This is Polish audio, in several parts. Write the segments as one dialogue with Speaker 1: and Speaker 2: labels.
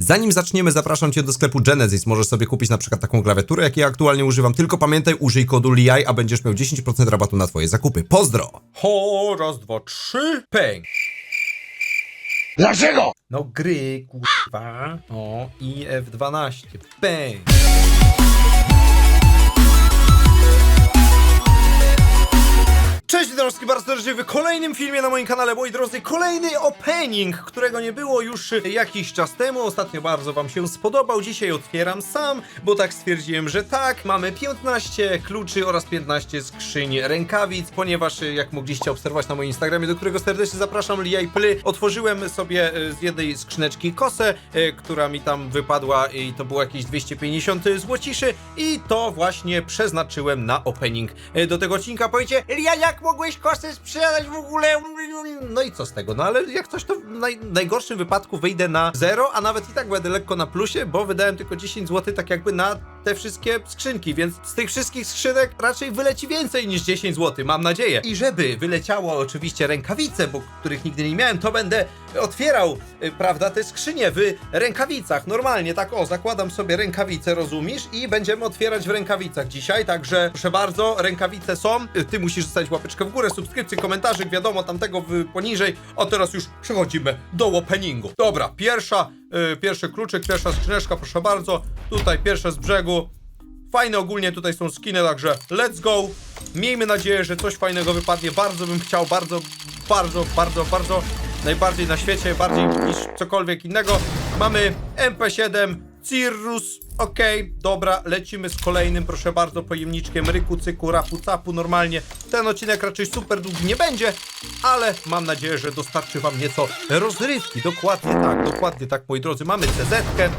Speaker 1: Zanim zaczniemy, zapraszam Cię do sklepu Genesis. Możesz sobie kupić na przykład taką klawiaturę, jak ja aktualnie używam. Tylko pamiętaj, użyj kodu LIAI, a będziesz miał 10% rabatu na Twoje zakupy. Pozdro!
Speaker 2: Ho, raz, dwa, trzy, pęk.
Speaker 3: Dlaczego?
Speaker 2: No gry, kurwa. O, i F12, pęk. Cześć, Dążski bardzo serdecznie w kolejnym filmie na moim kanale, moi drodzy, kolejny opening, którego nie było już jakiś czas temu, ostatnio bardzo wam się spodobał, dzisiaj otwieram sam, bo tak stwierdziłem, że tak, mamy 15 kluczy oraz 15 skrzyń rękawic, ponieważ jak mogliście obserwować na moim Instagramie, do którego serdecznie zapraszam, Liaj Ply, otworzyłem sobie e, z jednej skrzyneczki kosę, e, która mi tam wypadła i to było jakieś 250 złociszy i to właśnie przeznaczyłem na opening. E, do tego odcinka. Powiecie, Lia, jak mogłeś kosę sprzedać w ogóle? No i co z tego? No ale jak coś to w naj, najgorszym wypadku wyjdę na zero, a nawet i tak będę lekko na plusie, bo wydałem tylko 10 zł tak jakby na te wszystkie skrzynki, więc z tych wszystkich skrzynek raczej wyleci więcej niż 10 zł, mam nadzieję. I żeby wyleciało oczywiście rękawice, bo których nigdy nie miałem, to będę otwierał, y, prawda, te skrzynie w rękawicach. Normalnie, tak o, zakładam sobie rękawice, rozumiesz? I będziemy otwierać w rękawicach dzisiaj, także proszę bardzo, rękawice są. Y, Ty musisz zostawić łapeczkę w górę, subskrypcję, komentarzyk, wiadomo, tamtego w, poniżej. A teraz już przechodzimy do openingu. Dobra, pierwsza, pierwszy kluczyk, pierwsza skrzyneczka, proszę bardzo. Tutaj pierwsze z brzegu. Fajne ogólnie tutaj są skiny, także let's go. Miejmy nadzieję, że coś fajnego wypadnie. Bardzo bym chciał, bardzo, bardzo, bardzo, bardzo, najbardziej na świecie, bardziej niż cokolwiek innego. Mamy MP7, Cirrus, okej, dobra, lecimy z kolejnym, proszę bardzo, pojemniczkiem ryku, cyku, rapu, capu, normalnie. Ten odcinek raczej super długi nie będzie, ale mam nadzieję, że dostarczy wam nieco rozrywki. Dokładnie tak, dokładnie tak, moi drodzy. Mamy CZ-kę,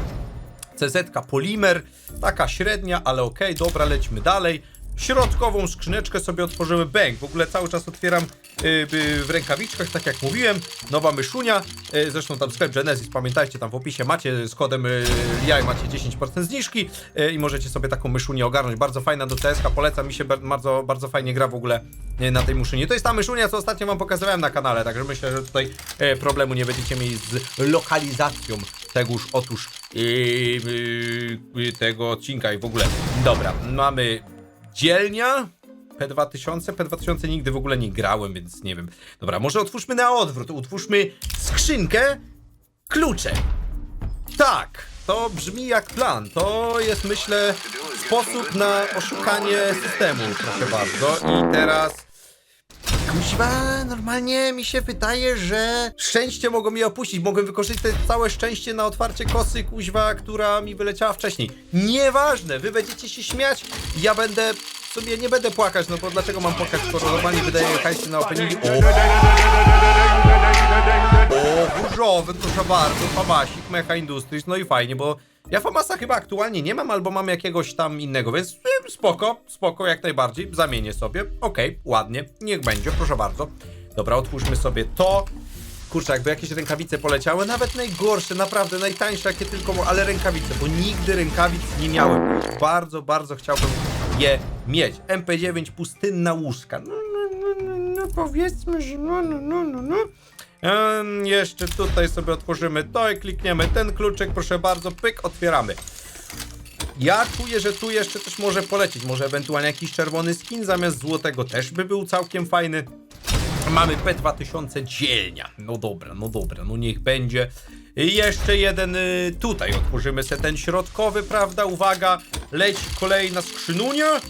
Speaker 2: CZ polimer, taka średnia, ale okej, dobra, lećmy dalej. Środkową skrzyneczkę sobie otworzymy bęk. W ogóle cały czas otwieram w rękawiczkach, tak jak mówiłem. Nowa myszunia. Y, zresztą tam sklep Genesis, pamiętajcie, tam w opisie macie z kodem y, jaj macie 10% zniżki y, i możecie sobie taką myszunię ogarnąć. Bardzo fajna do CSK, polecam mi się bar- bardzo, bardzo fajnie gra w ogóle y, na tej myszunie. To jest ta myszunia, co ostatnio wam pokazywałem na kanale, także myślę, że tutaj y, problemu nie będziecie mieli z lokalizacją tegoż otóż tego odcinka i w ogóle. Dobra, mamy dzielnia. P2000, P2000 nigdy w ogóle nie grałem, więc nie wiem. Dobra, może otwórzmy na odwrót. Utwórzmy skrzynkę klucze. Tak, to brzmi jak plan. To jest, myślę, sposób na oszukanie systemu, proszę bardzo. I teraz Kuźwa, normalnie mi się wydaje, że szczęście mogło mi opuścić. Mogłem wykorzystać całe szczęście na otwarcie kosy, kuźwa, która mi wyleciała wcześniej. Nieważne, wy będziecie się śmiać, ja będę sobie nie będę płakać, no bo dlaczego mam płakać, skoro normalnie wydaję hajsy na openingi. O, burzowy, proszę bardzo, Famasik, Mecha Industries, no i fajnie, bo ja Famasa chyba aktualnie nie mam, albo mam jakiegoś tam innego, więc spoko, spoko, jak najbardziej, zamienię sobie, okej, ładnie, niech będzie, proszę bardzo. Dobra, otwórzmy sobie to. Kurczę, jakby jakieś rękawice poleciały, nawet najgorsze, naprawdę najtańsze jakie tylko, ale rękawice, bo nigdy rękawic nie miałem. Bardzo, bardzo chciałbym je mieć. MP9 pustynna łóżka. No, no, no, no, no powiedzmy, że no, no, no, no, no. Em, jeszcze tutaj sobie otworzymy to i klikniemy ten kluczyk, proszę bardzo, pyk, otwieramy. Ja czuję, że tu jeszcze coś może polecieć. Może ewentualnie jakiś czerwony skin zamiast złotego też by był całkiem fajny. Mamy P2000 dzielnia. No dobra, no dobra, no niech będzie. I jeszcze jeden y, tutaj. Otworzymy sobie ten środkowy, prawda? Uwaga, leci kolejna skrzynunia.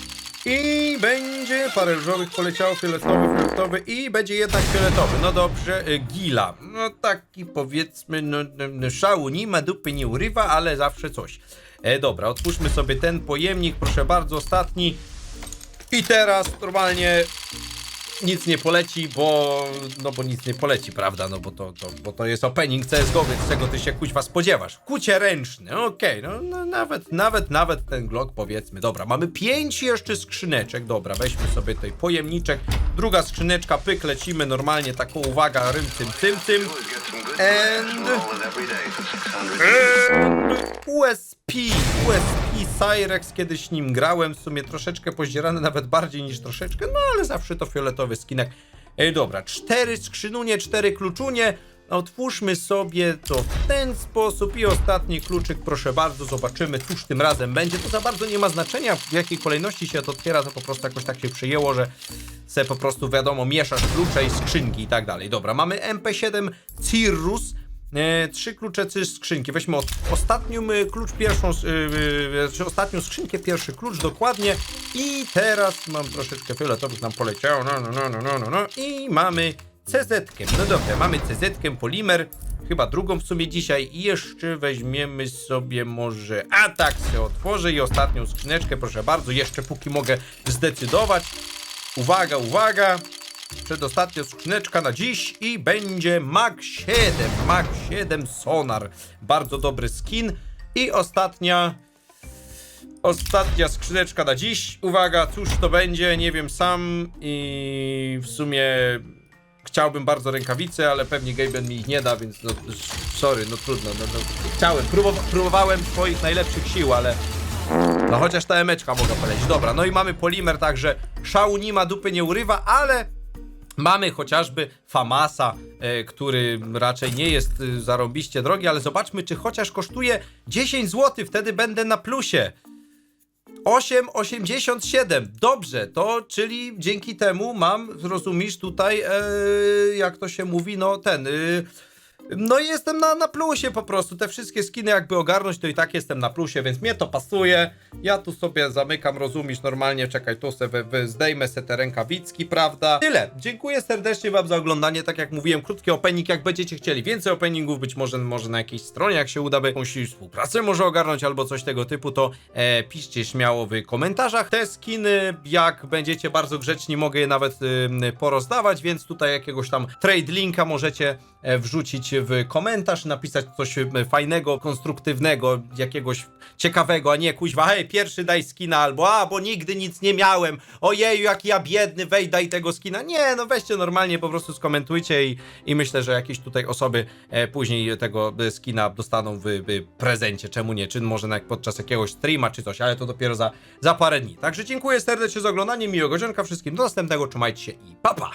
Speaker 2: I będzie parę różowych poleciało, fioletowy, fioletowy i będzie jednak fioletowy. No dobrze, y, Gila. No taki powiedzmy, no, no, no szału nie ma, dupy nie urywa, ale zawsze coś. E, dobra, otwórzmy sobie ten pojemnik, proszę bardzo, ostatni. I teraz normalnie nic nie poleci, bo no bo nic nie poleci, prawda? No bo to, to, bo to jest opening CSGO, więc czego ty się kuźwa spodziewasz? Kucie ręczny, okej, no, no nawet, nawet, nawet ten Glock powiedzmy. Dobra, mamy pięć jeszcze skrzyneczek, dobra, weźmy sobie tutaj pojemniczek, druga skrzyneczka, pyk, lecimy normalnie, taką uwaga, rym, tym, tym, tym. And... And... USP, USP Cyrex, kiedyś nim grałem, w sumie troszeczkę pozdzierany, nawet bardziej niż troszeczkę, no ale zawsze to fioletowy skinek. Dobra, cztery skrzynunie, cztery kluczunie, Otwórzmy sobie to w ten sposób i ostatni kluczyk, proszę bardzo, zobaczymy, cóż tym razem będzie. To za bardzo nie ma znaczenia, w jakiej kolejności się to otwiera, to po prostu jakoś tak się przyjęło, że se po prostu wiadomo, mieszasz klucze i skrzynki i tak dalej. Dobra, mamy MP7 Cirrus. E, trzy klucze, trzy skrzynki. Weźmy ostatnią y, klucz, pierwszą, y, y, znaczy ostatnią skrzynkę, pierwszy klucz dokładnie. I teraz mam troszeczkę fioletowych nam poleciało. No, no, no, no, no, no, no. I mamy CZ. -kę. No dobra, mamy CZ, polimer. Chyba drugą w sumie dzisiaj. I jeszcze weźmiemy sobie może. A tak się otworzę i ostatnią skrzyneczkę, proszę bardzo. Jeszcze póki mogę zdecydować. Uwaga, uwaga. Przedostatnia skrzyneczka na dziś i będzie Mag 7. Mag 7 Sonar. Bardzo dobry skin. I ostatnia. Ostatnia skrzyneczka na dziś. Uwaga, cóż to będzie, nie wiem sam. I w sumie chciałbym bardzo rękawice, ale pewnie Gaben mi ich nie da, więc no sorry, no trudno. No, no. Chciałem, próbowa próbowałem swoich najlepszych sił, ale no chociaż ta emeczka mogła polecieć. Dobra, no i mamy polimer, także szału nie ma, dupy nie urywa, ale mamy chociażby Famasa, e, który raczej nie jest e, zarąbiście drogi, ale zobaczmy, czy chociaż kosztuje 10 zł, wtedy będę na plusie. 8,87. Dobrze, to czyli dzięki temu mam, rozumiesz, tutaj, e, jak to się mówi, no ten. E, no i jestem na, na plusie po prostu. Te wszystkie skiny jakby ogarnąć, to i tak jestem na plusie, więc mnie to pasuje. Ja tu sobie zamykam, rozumiesz, normalnie, czekaj, tu sobie zdejmę se te rękawicki, prawda? Tyle. Dziękuję serdecznie wam za oglądanie. Tak jak mówiłem, krótki opening, jak będziecie chcieli więcej openingów, być może, może na jakiejś stronie, jak się uda, by jakąś współpracę może ogarnąć albo coś tego typu, to e, piszcie śmiało w komentarzach. Te skiny, jak będziecie bardzo grzeczni, mogę je nawet porozdawać, więc tutaj jakiegoś tam trade linka możecie wrzucić w komentarz, napisać coś e, fajnego, konstruktywnego, jakiegoś ciekawego, a nie kuźwa, hej, pierwszy daj skina, albo a, bo nigdy nic nie miałem, ojeju, jak ja biedny, wej, daj tego skina. Nie, no weźcie normalnie, po prostu skomentujcie i, i myślę, że jakieś tutaj osoby e, później tego e, skina dostaną w, w prezencie, czemu nie, czy może podczas jakiegoś streama, czy coś, ale to dopiero za, za parę dni. Także dziękuję serdecznie za oglądanie, miłego dzionka wszystkim, do następnego, trzymajcie się i pa pa!